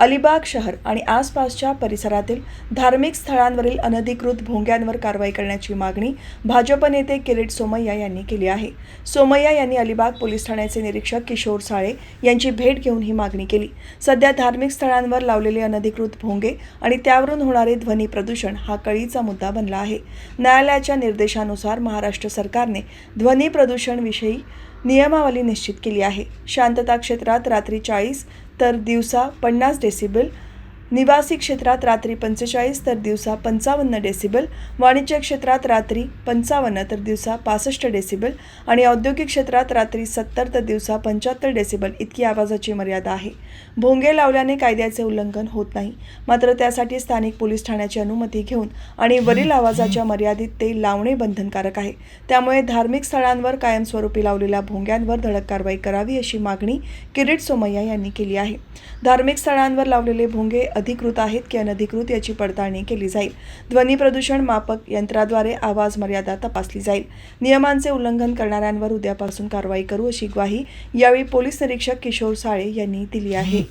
अलिबाग शहर आणि आसपासच्या परिसरातील धार्मिक स्थळांवरील अनधिकृत भोंग्यांवर कारवाई करण्याची मागणी भाजप नेते किरीट सोमय्या यांनी केली आहे. सोमय्या यांनी अलिबाग पोलीस ठाण्याचे निरीक्षक किशोर साळे यांची भेट घेऊन ही मागणी केली. सध्या धार्मिक स्थळांवर लावलेले अनधिकृत भोंगे आणि त्यावरून होणारे ध्वनी प्रदूषण हा कळीचा मुद्दा बनला आहे. न्यायालयाच्या निर्देशानुसार महाराष्ट्र सरकारने ध्वनी प्रदूषणविषयी नियमावली निश्चित केली आहे. शांतता क्षेत्रात रात्री चाळीस तर दिवसा पन्नास डेसिबल निवासी क्षेत्रात रात्री पंचेचाळीस तर दिवसा पंचावन्न डेसिबल वाणिज्य क्षेत्रात रात्री पंचावन्न तर दिवसा पासष्ट डेसिबल आणि औद्योगिक क्षेत्रात रात्री सत्तर तर दिवसा पंच्याहत्तर डेसिबल इतकी आवाजाची मर्यादा आहे. भोंगे लावल्याने कायद्याचे उल्लंघन होत नाही. मात्र त्यासाठी स्थानिक पोलीस ठाण्याची अनुमती घेऊन आणि वरील आवाजाच्या मर्यादित ते लावणे बंधनकारक आहे. त्यामुळे धार्मिक स्थळांवर कायमस्वरूपी लावलेल्या भोंग्यांवर धडक कारवाई करावी अशी मागणी किरीट सोमय्या यांनी केली आहे. धार्मिक स्थळांवर लावलेले भोंगे अधिकृत आहेत की अनधिकृत याची पडताळणी केली जाईल. ध्वनी प्रदूषण मापक यंत्राद्वारे आवाज मर्यादा तपासली जाईल. नियमांचे उल्लंघन करणाऱ्यांवर उद्यापासून कारवाई करू अशी ग्वाही यावेळी पोलीस निरीक्षक किशोर साळे यांनी दिली आहे.